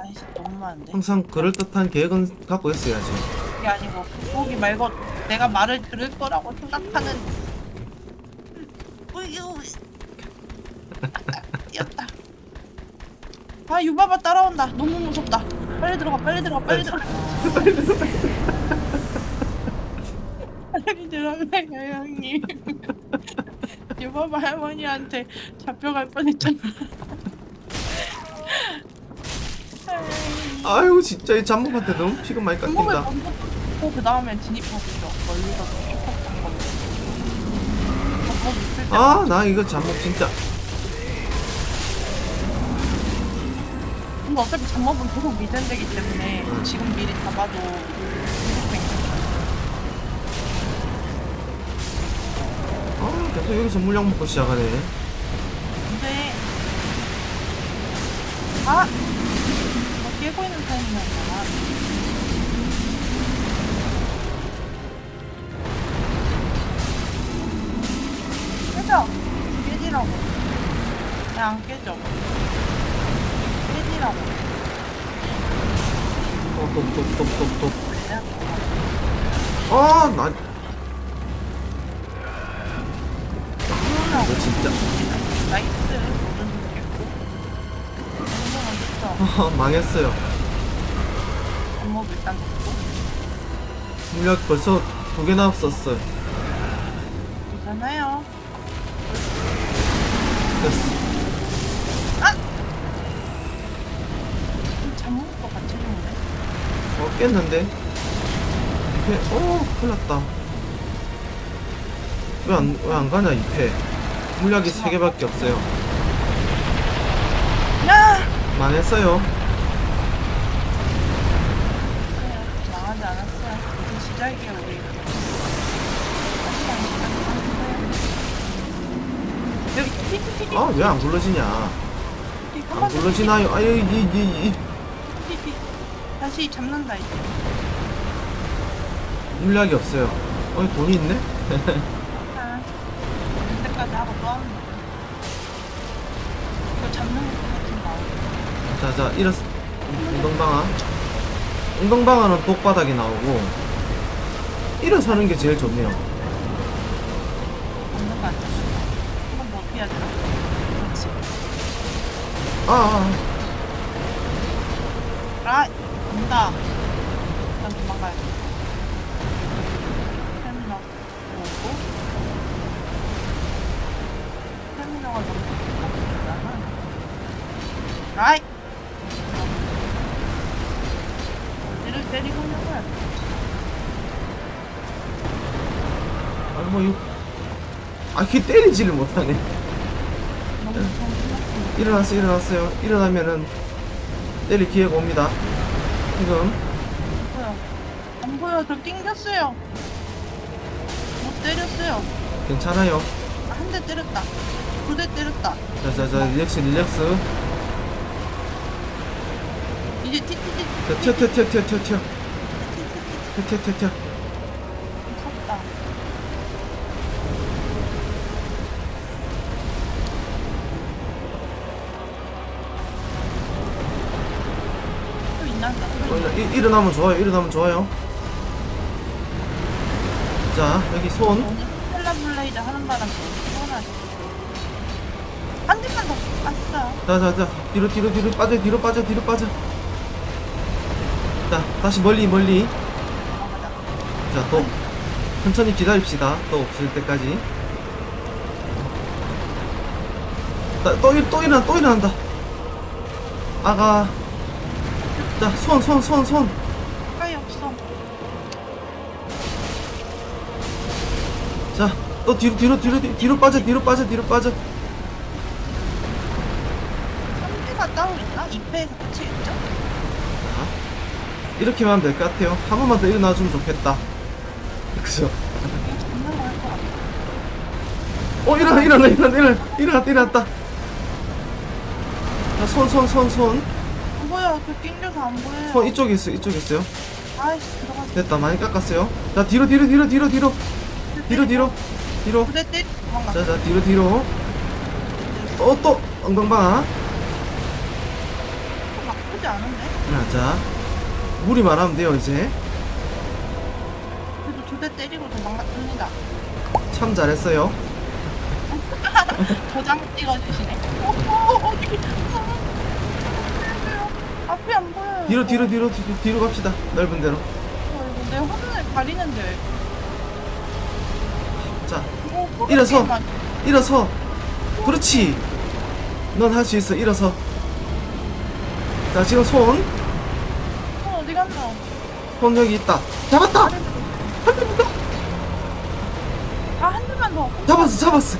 아이씨 너무 많은데. 항상 그럴듯한 계획은 갖고 있어야지. 그게 아니고 거기 말고 내가 말을 들을 거라고 생각하는. 뛰었다. 아 유바바 따라온다. 너무 무섭다. 빨리 들어가 빨리 들어가 빨리 들어가. 빨리 들어가요 형님. 유바바 할머니한테 잡혀갈 뻔했잖아. 아유 진짜 이 잠복한테 너무 피가 많이 깎인다. 그 다음에 진입하시죠. 멀리서 슈퍼한 거. 잡고 있을 때 아 나 이거 잠복 진짜. 근데 어차피 잡목은 계속 미젠되기 때문에 음. 지금 미리 잡아도. 아 계속 여기서 물약 먹고 시작하네. 근데 아! 뭐 깨고 있는 타임이었나 깨져! 깨지라고 야안 깨져 깨지라고. 그냥 아 나. 깨지라고 이거 진짜. 나이스 망했어요. 안목 일단 됐고 물약 벌써 두 개나 없었어. 괜찮아요 됐어. 잠목도 같이 주는데 어 깼는데. 이패. 어 큰일 났다. 왜 안 왜 안 가냐 이패. 물약이 세 개밖에 없어요. 야! 망했어요. 망하지 않았어요. 이제 시작이에요, 우리. 여기 띠띠띠띠 아 왜안 굴러지냐? 안 굴러지나요? 아유 이 이 이. 띠띠 다시 잡는다 이제. 물약이 없어요. 어 돈이 있네? 아, 이때까지 하고 또 하는 거야. 이거 잡는 거 거. 자자 일어서 웅덩방아. 웅덩방아는 독바닥이 나오고 일어서는 게 제일 좋네요. 거. 그렇지. 아, 아, 아, 온다. 일단 도망가야 돼. 터미널 오고. 터미널가 너무 복잡하잖아. 아이! 때리고 있는 거야? 아, 뭐 이거 아 이게 때리지를 못하네. 너무 정신없어. 일어났어 일어났어요. 일어나면은 때릴 기회가 옵니다. 지금 보여. 안 보여. 저 낑겼어요. 못 때렸어요. 괜찮아요. 한 대 때렸다. 두 대 때렸다. 자자자 릴렉스 릴렉스. 이제 티티티. 자 튀어 튀어 튀어 튀어 튀어 튀어 튀어 튀어 튀어 튀어. 무섭다. 또 있나? 또 어, 있나? 일- 일어나면 좋아요. 일어나면 좋아요. 자 여기 손. 오늘 스텔라 블레이드 하는 바람에 시원하지. 한 대만 더 아싸. 자 자 자 뒤로 뒤로 뒤로 빠져 뒤로 빠져 뒤로 빠져. 자 다시 멀리 멀리. 자 또 천천히 기다립시다. 또 없을 때까지. 자, 또, 일, 또 일어나 또 일어난다. 아가. 자 손 손 손 손. 가까이 없어. 자, 또 뒤로 뒤로 뒤로 뒤로, 빠져 뒤로 빠져 뒤로 빠져. 3대가 따로 있나? 2패에서 같이 있죠? 이렇게만 하면 될 것 같아요. 한 번만 더 일어나주면 좋겠다. 그죠? 어, 일어나, 일어나, 일어나, 일어나, 일어났다, 일어났다. 자, 손, 손, 손, 손. 뭐야, 그 낑겨서 안 보여. 손 이쪽에 있어요, 이쪽에 있어요. 아이씨, 들어가 됐다, 많이 깎았어요. 자, 뒤로, 뒤로, 뒤로, 뒤로, 뒤로. 뒤로, 뒤로. 뒤로. 자, 자, 뒤로, 뒤로. 또, 또, 엉덩방아. 아, 나쁘지 않은데? 자. 무리만 하면 돼요 이제 그래도 두 대 때리고 도망갔습니다. 참 잘했어요 도장 찍어주시네. 오, 오, 어디? 앞이 안 보여요. 뒤로 뒤로 뒤로 뒤로, 뒤로 갑시다 넓은 데로 어, 이거 내 화면을 가리는데. 자 어, 일어서. 일어서 그렇지 넌 할 수 있어 일어서 자 지금 손 어디 갔나? 여기 있다 잡았다 아, 한 대만 더. 잡았어 잡았어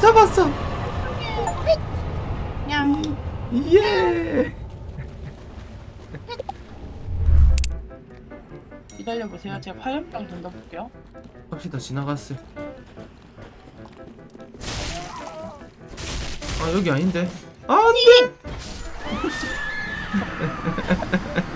잡았어 그냥. 예 기다려보세요. 제가 화염병 던져볼게요. 갑시다 지나갔어요 아 여기 아닌데 아, 안돼